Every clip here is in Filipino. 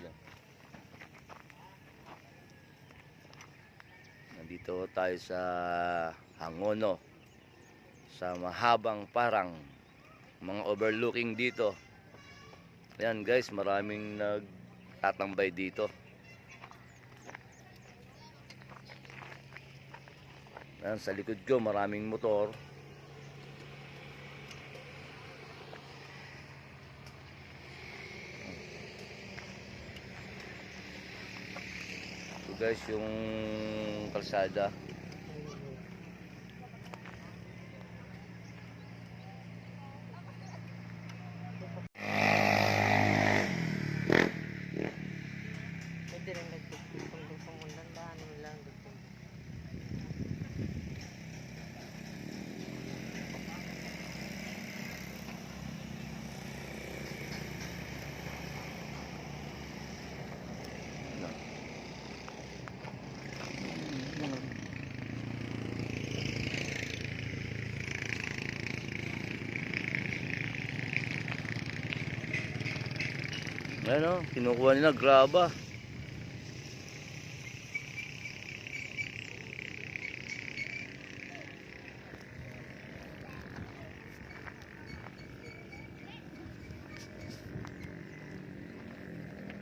dyan. Nandito tayo sa Hangono. Sa mahabang parang mga overlooking dito. Ayan guys, maraming nagtatambay dito. Ayan, sa likod ko maraming motor. Guys, yung kalsada. Pwede rin Ayan o, kinukuha nila graba.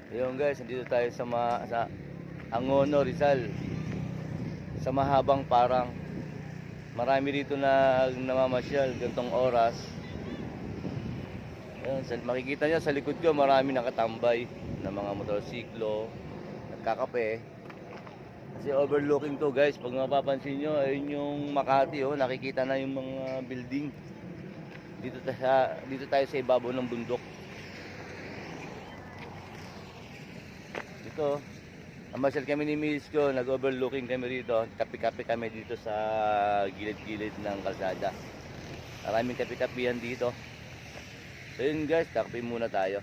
Ayun guys, nandito tayo sa, ma sa Angono, Rizal. Sa mahabang parang. Marami dito na namamasyal gantong oras. Ayun, sa, makikita nyo sa likod ko marami nakatambay na mga motorsiklo, nagkakape. Kasi overlooking to guys, pag mapapansin nyo, ayun yung Makati oh, nakikita na yung mga building. Dito, ta- dito tayo sa ibabaw ng bundok. Dito, namasyal kami ni Miss ko, nag-overlooking kami rito. Kape-kape kami dito sa gilid-gilid ng kalsada. Maraming kape-kapihan dito. So yun guys, takpin muna tayo.